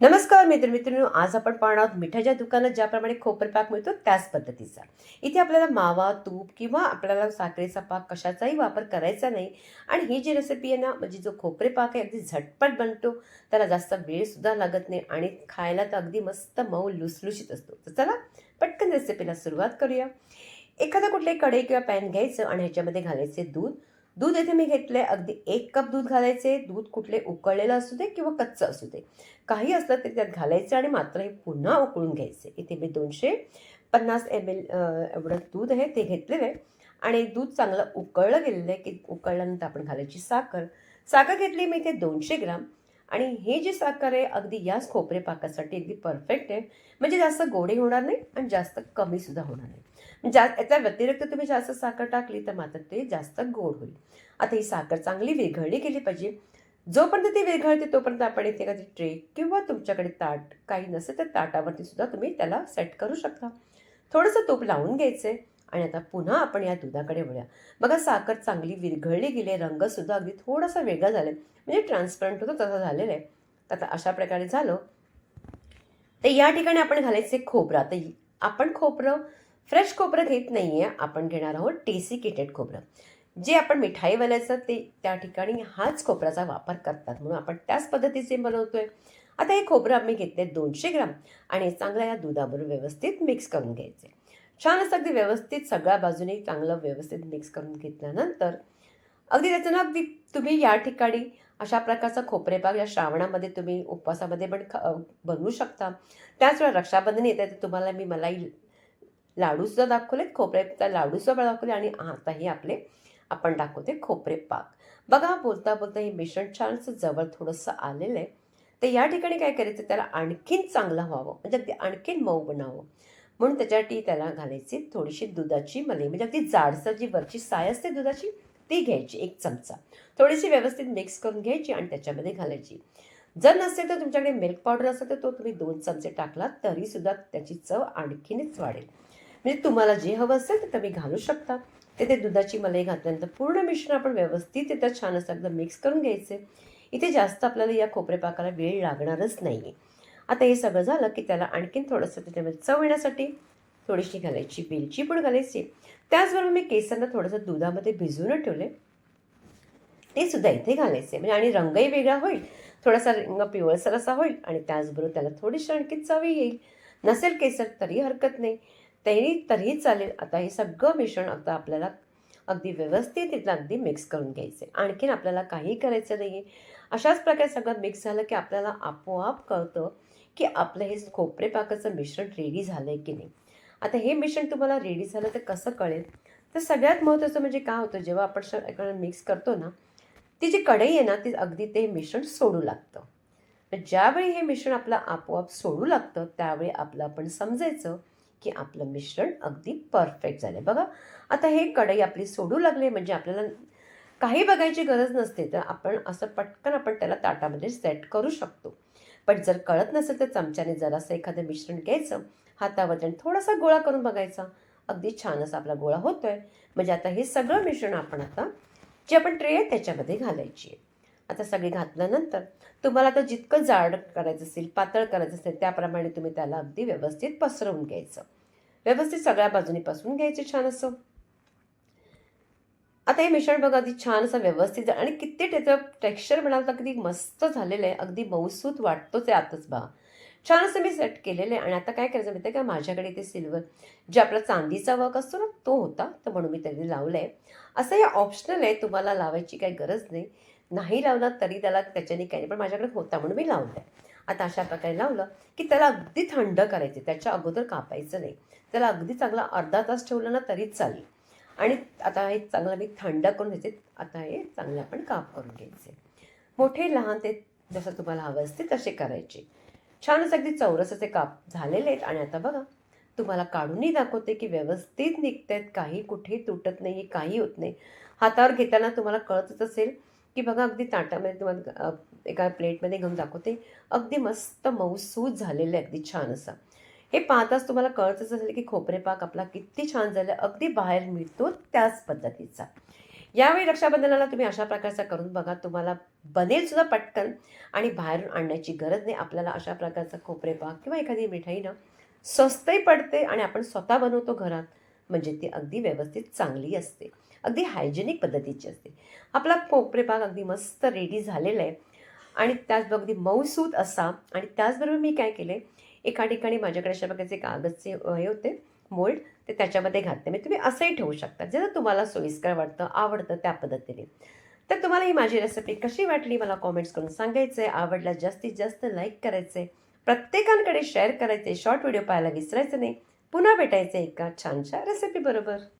नमस्कार मित्र मित्रांनो आज आपण पाहणार आहोत मिठाच्या दुकानात ज्याप्रमाणे खोबरपाक मिळतो त्याच पद्धतीचा. इथे आपल्याला मावा तूप किंवा आपल्याला साखरेचा पाक कशाचाही वापर करायचा नाही. आणि ही जी रेसिपी आहे ना म्हणजे जो खोपरे पाक आहे अगदी झटपट बनतो. त्याला जास्त वेळसुद्धा लागत नाही आणि खायला तर अगदी मस्त मऊ लुसलुशीत असतो. तर चला पटकन रेसिपीला सुरुवात करूया. एखादा कुठले कढई किंवा पॅन घ्यायचं आणि ह्याच्यामध्ये घालायचे दूध. दूध येथे मी घेतले अगदी एक कप दूध घालायचे. दूध कुठले उकळलेलं असू दे किंवा कच्चं असू दे. काही असलं तरी त्यात घालायचं आणि मात्र हे पुन्हा उकळून घ्यायचे. इथे मी दोनशे पन्नास एम एल एवढं दूध आहे ते घेतलेलं आहे. आणि दूध चांगलं उकळलं गेलेलं आहे की उकळल्यानंतर आपण घालायची साखर. साखर घेतली मी इथे दोनशे ग्राम. आणि हे जी साखर आहे अगदी याच खोबरे पाकासाठी अगदी परफेक्ट आहे. म्हणजे जास्त गोडे होणार नाही आणि जास्त कमीसुद्धा होणार नाही. जा याच्या व्यतिरिक्त तुम्ही जास्त साखर टाकली तर मात्र ते जास्त गोड होईल. आता ही साखर चांगली विरघळली गेली पाहिजे. जोपर्यंत ती विरघळते तोपर्यंत आपण इथे एखादी ट्रे किंवा तुमच्याकडे ताट काही नसेल तर ताटावरती सुद्धा तुम्ही त्याला सेट करू शकता. थोडंसं तूप लावून घ्यायचं आहे आणि आता पुन्हा आपण या दुधाकडे वळूया. बघा साखर चांगली विरघळली गेली रंगसुद्धा अगदी थोडासा वेगळा झाला म्हणजे ट्रान्सपरंट होतं तसं झालेलं आहे. आता अशा प्रकारे झालं. तर या ठिकाणी आपण घालायचे खोबरं. आता आपण खोबरं फ्रेश खोबरं घेत नाही आहे आपण घेणार आहोत टेसिकेटेड खोबरं. जे आपण मिठाई बनवायचं ते त्या ठिकाणी हाच खोबऱ्याचा वापर करतात म्हणून आपण त्याच पद्धतीचे बनवतोय. आता हे खोबरं आम्ही घेतले दोनशे ग्राम आणि चांगलं या दुधाबरोबर व्यवस्थित मिक्स करून घ्यायचे. छान असं अगदी व्यवस्थित सगळ्या बाजूने चांगलं व्यवस्थित मिक्स करून घेतल्यानंतर अगदी त्याचं ना अगदी तुम्ही या ठिकाणी अशा प्रकारचा खोबरेपाक या श्रावणामध्ये तुम्ही उपवासामध्ये पण ख बनवू शकता. त्याच वेळा रक्षाबंधन येते तर तुम्हाला मी मलाई लाडूसुद्धा दाखवलेत खोबरेचा लाडूसुद्धा दाखवले आणि आताही आपले आपण दाखवते खोबरे पाक. बघा बोलता बोलता हे मिश्रण छानसं जवळ थोडंसं आलेलं आहे. तर या ठिकाणी काय करायचं त्याला आणखीन चांगलं व्हावं म्हणजे अगदी आणखीन मऊ बनावं. म्हणून त्याच्यासाठी त्याला घालायची थोडीशी दुधाची मलई म्हणजे अगदी जाडसर जी वरची साय असते दुधाची ती घ्यायची एक चमचा. थोडीशी व्यवस्थित मिक्स करून घ्यायची आणि त्याच्यामध्ये घालायची. जर नसेल तर तुमच्याकडे मिल्क पावडर असेल तर तो तुम्ही दोन चमचे टाकला तरीसुद्धा त्याची चव आणखीनच वाढेल. म्हणजे तुम्हाला जे हवं असेल तर तुम्ही घालू शकता. ते ते दुधाची मलाई घातल्यानंतर पूर्ण मिश्रण आपण व्यवस्थित इथं छान असं एकदम मिक्स करून घ्यायचे. इथे जास्त आपल्याला या खोबरे पाकाला वेळ लागणारच नाही आहे आता हे सगळं झालं की त्याला आणखीन थोडंसं त्याच्यामध्ये चव येण्यासाठी थोडीशी घालायची वेलची पण घालायची. त्याचबरोबर मी केसांना थोडंसं दुधामध्ये भिजवून ठेवले ते सुद्धा इथे घालायचे म्हणजे आणि रंगही वेगळा होईल. थोडासा रंग पिवळसर असा होईल आणि त्याचबरोबर त्याला थोडीशी आणखी चवी येईल. नसेल केसर तरी हरकत नाही. तरी तरीही चालेल. आता हे सगळं मिश्रण आता आपल्याला अगदी व्यवस्थित इथलं अगदी मिक्स करून घ्यायचं आहे आणखीन आपल्याला काही करायचं नाही आहे अशाच प्रकारे सगळं मिक्स झालं की आपल्याला आपोआप कळतं की आपलं हे खोपरे पाकाचं मिश्रण रेडी झालं आहे की नाही. आता हे मिश्रण तुम्हाला रेडी झालं तर कसं कळेल? तर सगळ्यात महत्त्वाचं म्हणजे काय होतं? जेव्हा आपण मिक्स करतो ना ती जी कढई आहे ना ती अगदी ते मिश्रण सोडू लागतं. तर ज्यावेळी हे मिश्रण आपलं आपोआप सोडू लागतं त्यावेळी आपलं आपण समजायचं की आपलं मिश्रण अगदी परफेक्ट झालं बघा आता हे कढई आपली सोडू लागले म्हणजे आपल्याला काही बघायची गरज नसते तर आपण असं पटकन आपण त्याला ताटामध्ये सेट करू शकतो. पण जर कळत नसेल तर चमच्याने जरासं एखादं मिश्रण घ्यायचं हातावर आणि थोडासा गोळा करून बघायचा. अगदी छान असा आपला गोळा होतोय. म्हणजे आता हे सगळं मिश्रण आपण आता जे आपण ट्रे आहे त्याच्यामध्ये घालायची आहे. आता सगळी घातल्यानंतर तुम्हाला आता जितकं जाड करायचं असेल पातळ करायचं असेल त्याप्रमाणे तुम्ही त्याला अगदी व्यवस्थित पसरवून घ्यायचं. व्यवस्थित सगळ्या बाजूनी पसरून घ्यायचे छान असं. आता हे मिश्रण बघा अगदी छान असं व्यवस्थित आणि किती त्याचं टेक्स्चर म्हणाल तर अगदी मस्त झालेलं आहे. अगदी मऊसूत वाटतोच आहे आताच बा. छान असं मी सेट केलेलं आहे. आणि आता काय करायचं माहिती आहे का? माझ्याकडे ते सिल्वर जे आपला चांदीचा वर्क असतो ना तो होता. तर म्हणून मी त्यांनी लावलं आहे असं हे ऑप्शनल आहे. तुम्हाला लावायची काही गरज नाही. नाही लावला तरी त्याला त्याच्याने काही नाही पण माझ्याकडे होता म्हणून मी लावलं आहे आता अशा प्रकारे लावलं की त्याला अगदी थंड करायचे. त्याच्या अगोदर कापायचं नाही. त्याला अगदी चांगला अर्धा तास ठेवलं ना तरीच चालेल. आणि आता हे चांगलं मी थंड करून घ्यायचे आता हे चांगलं आपण काप करून घ्यायचे. मोठे लहान ते जसं तुम्हाला हवं असते तसे करायचे. छानच अगदी चौरसाचे काप झालेले आहेत. आणि आता बघा तुम्हाला काढूनही दाखवते की व्यवस्थित निघत आहेत काही कुठे तुटत नाही काही होत नाही. हातावर घेताना तुम्हाला कळतच असेल की बघा अगदी ताटामध्ये तुम्हाला एका प्लेटमध्ये घेऊन दाखवते. अगदी मस्त मऊसूज झालेलं आहे अगदी छान असं. हे पाहताच तुम्हाला कळतच असेल की खोबरेपाक आपला किती छान झाला अगदी बाहेर मिळतो त्याच पद्धतीचा. यावेळी रक्षाबंधनाला तुम्ही अशा प्रकारचा करून बघा तुम्हाला बनेल सुद्धा पटकन. आणि बाहेरून आणण्याची गरज नाही आपल्याला अशा प्रकारचा खोबरेपाक किंवा एखादी मिठाई ना स्वस्तही पडते आणि आपण स्वतः बनवतो घरात. म्हणजे ती अगदी व्यवस्थित चांगली असते. अगदी हायजेनिक पद्धतीची असते. आपला खोपरे भाग अगदी मस्त रेडी झालेला आहे. आणि त्याचबरोबर अगदी मऊसूत असा. आणि त्याचबरोबर मी काय केले एका ठिकाणी माझ्याकडे अशा प्रकारचे कागदचे हे होते मोल्ड ते त्याच्यामध्ये घातले. म्हणजे तुम्ही असंही ठेवू शकता. जर तुम्हाला सोयीस्कर वाटतं आवडतं त्या पद्धतीने. तर तुम्हाला ही माझी रेसिपी कशी वाटली? मला कॉमेंट्स करून सांगायचं आहे आवडल्यास जास्तीत जास्त लाईक करायचं आहे प्रत्येकांकडे शेअर करायचे शॉर्ट व्हिडिओ पाहायला विसरायचं नाही. पुन्हा भेटायचं एका छानशा रेसिपी बरोबर.